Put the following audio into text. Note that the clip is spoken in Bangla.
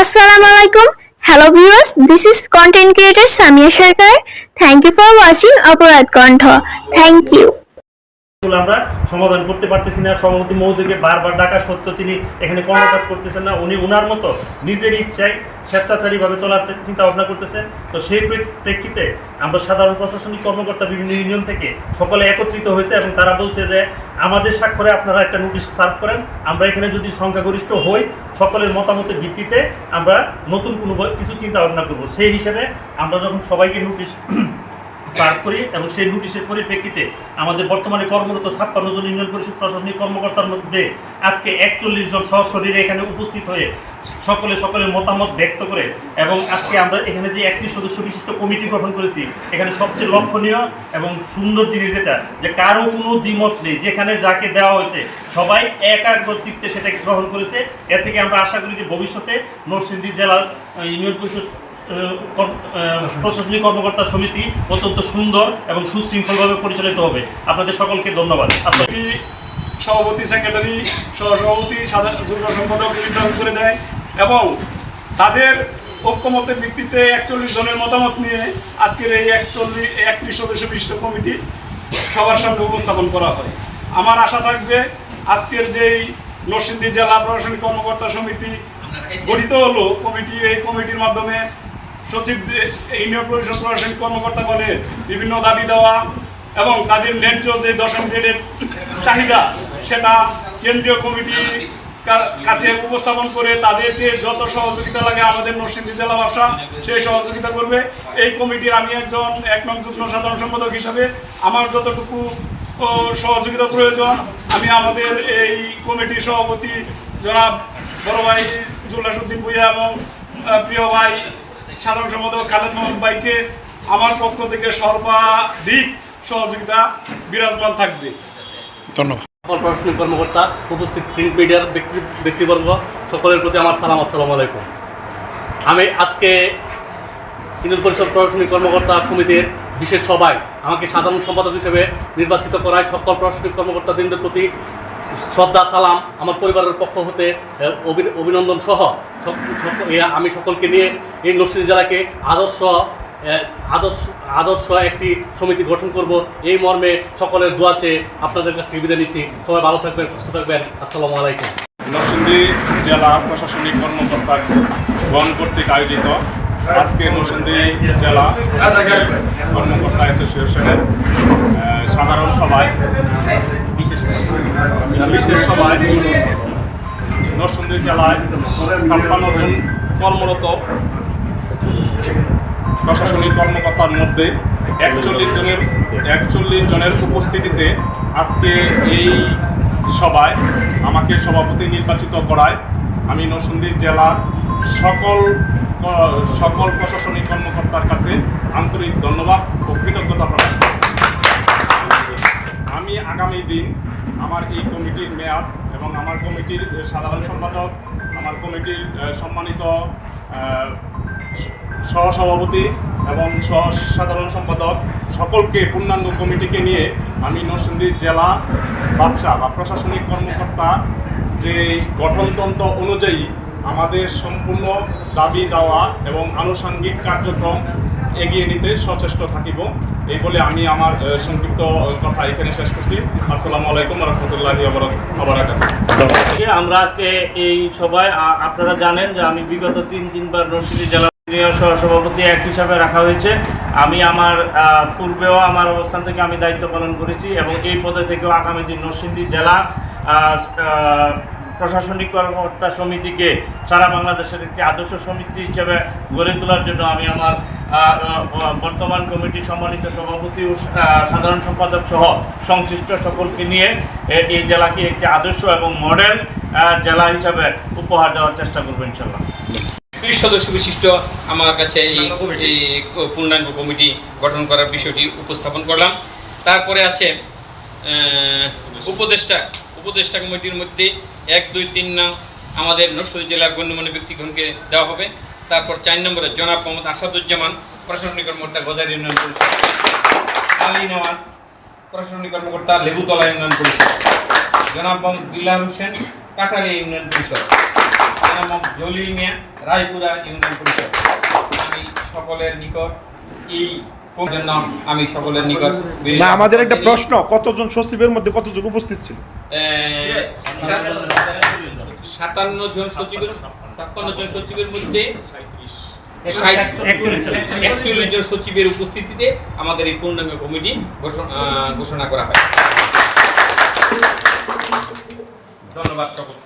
Assalamu alaikum. Hello viewers, this is content creator Samia Sharkar. Thank you for watching Aparat Kantha. Thank you. আমরা সমাধান করতে পারতেছি না। সভাপতি মহোদয়কে বারবার ডাকা সত্ত্বেও তিনি এখানে কর্মকাজ করতেছেন না। উনি ওনার মতো নিজের ইচ্ছায় স্বেচ্ছাচারীভাবে চলার চিন্তা ভাবনা করতেছেন। তো সেই প্রেক্ষিতে আমরা সাধারণ প্রশাসনিক কর্মকর্তা বিভিন্ন ইউনিয়ন থেকে সকলে একত্রিত হয়েছে এবং তারা বলছে যে, আমাদের স্বাক্ষরে আপনারা একটা নোটিশ সার্ভ করেন। আমরা এখানে যদি সংখ্যাগরিষ্ঠ হই, সকলের মতামতের ভিত্তিতে আমরা নতুন কোনো কিছু চিন্তা ভাবনা করব। সেই হিসেবে আমরা যখন সবাইকে নোটিশ সার্ভ করি এবং সেই নোটিশের পরিপ্রেক্ষিতে আমাদের বর্তমানে কর্মরত ছাপ্পান্ন জন ইউনিয়ন পরিষদ প্রশাসনিক কর্মকর্তার মধ্যে আজকে একচল্লিশ জন সশরীরে এখানে উপস্থিত হয়ে সকলে সকলের মতামত ব্যক্ত করে এবং আজকে আমরা এখানে যে একটি সদস্য বিশিষ্ট কমিটি গঠন করেছি, এখানে সবচেয়ে লক্ষণীয় এবং সুন্দর জিনিস যেটা, যে কারও কোনো দ্বিমত নেই। যেখানে যাকে দেওয়া হয়েছে, সবাই একাগ্র চিত্তে সেটাকে গ্রহণ করেছে। এর থেকে আমরা আশা করি যে ভবিষ্যতে নরসিংদী জেলার ইউনিয়ন পরিষদ প্রশাসনিক কর্মকর্তা সমিতি অত্যন্ত সুন্দর এবং সুশৃঙ্খলভাবে পরিচালিত হবে। আপনাদের সকলকে ধন্যবাদ। সভাপতি সেক্রেটারি সহসভাপতি সাধারণ সম্পাদক নির্ধারণ করে দেয় এবং তাদের ঐক্যমতের ভিত্তিতে একচল্লিশ জনের মতামত নিয়ে আজকের এই একচল্লিশ একত্রিশ সদস্য বিশিষ্ট কমিটি সবার সামনে উপস্থাপন করা হয়। আমার আশা থাকবে আজকের যেই নরসিংদী জেলা প্রশাসনিক কর্মকর্তা সমিতি গঠিত হলো কমিটি এই কমিটির মাধ্যমে সচিব ইউনিয়ন পরিষদ প্রশাসনিক কর্মকর্তাগণের বিভিন্ন দাবি দেওয়া এবং তাদের ন্যায্য যে দশম গ্রেডের চাহিদা, সেটা কেন্দ্রীয় কমিটি কাছে উপস্থাপন করে তাদেরকে যত সহযোগিতা লাগে আমাদের নরসিংদী জেলা ব্যবসা সেই সহযোগিতা করবে। এই কমিটির আমি একজন, এক নং যুগ্ম সাধারণ সম্পাদক হিসাবে আমার যতটুকু সহযোগিতা প্রয়োজন, আমি আমাদের এই কমিটির সভাপতি জনাব বড় ভাই জুল্লাসুদ্দিন ভুইয়া এবং প্রিয় ভাই সাধারণ সম্পাদক খালেদ মোহাম্মদ ভাইকে আমার পক্ষ থেকে সর্বাধিক সহযোগিতা বিরাজমান থাকবে। ধন্যবাদ। সকল প্রশাসনিক কর্মকর্তা উপস্থিত প্রিন্ট মিডিয়ার ব্যক্তি ব্যক্তিবর্গ সকলের প্রতি আমার সালাম আসসালামু আলাইকুম। আমি আজকে ইউনিয়ন পরিষদ প্রশাসনিক কর্মকর্তা সমিতির বিশেষ সভায় আমাকে সাধারণ সম্পাদক হিসেবে নির্বাচিত করায় সকল প্রশাসনিক কর্মকর্তাবৃন্দের প্রতি শ্রদ্ধা, সালাম আমার পরিবারের পক্ষ হতে অভি- অভিনন্দন সহ আমি সকলকে নিয়ে এই নরসিংদী জেলাকে আদর্শ আদর্শ আদর্শ একটি সমিতি গঠন করব। এই মর্মে সকলের দোয়া চেয়ে আপনাদের কাছ থেকে বিদায় নিচ্ছি। সবাই ভালো থাকবেন, সুস্থ থাকবেন। আসসালামু আলাইকুম। নরসিংদী জেলা প্রশাসনিক কর্মকর্তা গণ কর্তৃক আয়োজিত আজকে নরসিংদী জেলা কর্মকর্তা অ্যাসোসিয়েশনের সাধারণ সভায়, বিশেষ সভায় নরসিংদী জেলায় ছাপ্পান্ন জন কর্মরত প্রশাসনিক কর্মকর্তার মধ্যে একচল্লিশ জনের একচল্লিশ জনের উপস্থিতিতে আজকে এই সভায় আমাকে সভাপতি নির্বাচিত করায় আমি নরসিংদী জেলার সকল সকল প্রশাসনিক কর্মকর্তার কাছে আন্তরিক ধন্যবাদ ও কৃতজ্ঞতা প্রকাশ। আমি আগামী দিন আমার এই কমিটির মেয়াদ এবং আমার কমিটির সাধারণ সম্পাদক, আমার কমিটির সম্মানিত সহসভাপতি এবং সহ সাধারণ সম্পাদক সকলকে পূর্ণাঙ্গ কমিটিকে নিয়ে আমি নরসিংদী জেলা ব্যবসা বা প্রশাসনিক কর্মকর্তা যে গঠনতন্ত্র অনুযায়ী আমাদের সম্পূর্ণ দাবি দাওয়া এবং আনুষঙ্গিক কার্যক্রম এগিয়ে নিতে সচেষ্ট থাকিব। এই বলে আমি আমার সংক্ষিপ্ত কথা এখানে শেষ করছি। আসসালামু আলাইকুম রহমতুল্লাহ আমরা আজকে এই সভায় আপনারা জানেন যে আমি বিগত তিন, তিনবার নরসিংদী জেলা সহসভাপতি এক হিসাবে রাখা হয়েছে। আমি আমার পূর্বেও আমার অবস্থান থেকে আমি দায়িত্ব পালন করেছি এবং এই পদে থেকেও আগামী দিন নরসিংদী জেলা প্রশাসনিক কর্মকর্তা সমিতিকে সারা বাংলাদেশের একটি আদর্শ সমিতি হিসেবে গড়ে তোলার জন্য আমি আমার বর্তমান কমিটি সম্মানিত সভাপতি ও সাধারণ সম্পাদক সহ সংশ্লিষ্ট সকলকে নিয়ে এই জেলাকে একটি আদর্শ এবং মডেল জেলা হিসাবে উপহার দেওয়ার চেষ্টা করব ইনশাল্লাহ ত্রিশ সদস্য বিশিষ্ট আমার কাছে এই এই পূর্ণাঙ্গ কমিটি গঠন করার বিষয়টি উপস্থাপন করলাম। তারপরে আছে উপদেষ্টা উপদেষ্টা কমিটির মধ্যে এক, দুই, তিন নং আমাদের নরসিংদী জেলার গণ্যমান্য ব্যক্তিগণকে দেওয়া হবে। তারপর চার নম্বরে জনাব মোহাম্মদ আসাদুজ্জামান, প্রশাসনিক কর্মকর্তা গজার ইউনিয়ন পরিষদ। আলী নওয়াজ, প্রশাসনিক কর্মকর্তা লেবুতলা ইউনিয়ন পরিষদ। জনাব মোহাম্মদ বিল্লাহ হোসেন কাটারি ইউনিয়ন পরিষদ। জনাব মোহাম্মদ জলিল মিয়া, রায়পুরা ইউনিয়ন পরিষদ। আমি সকলের নিকট এই আমি সকলের নিকট আমাদের একটা প্রশ্ন, কতজন সচিবের মধ্যে কতজন উপস্থিত ছিল? সাতান্ন জন সচিবের ছাপ্পান্ন জন সচিবের মধ্যে একচল্লিশ জন। সচিবের উপস্থিতিতে আমাদের এই পূর্ণাঙ্গ কমিটি ঘোষণা করা হয়। ধন্যবাদ সকল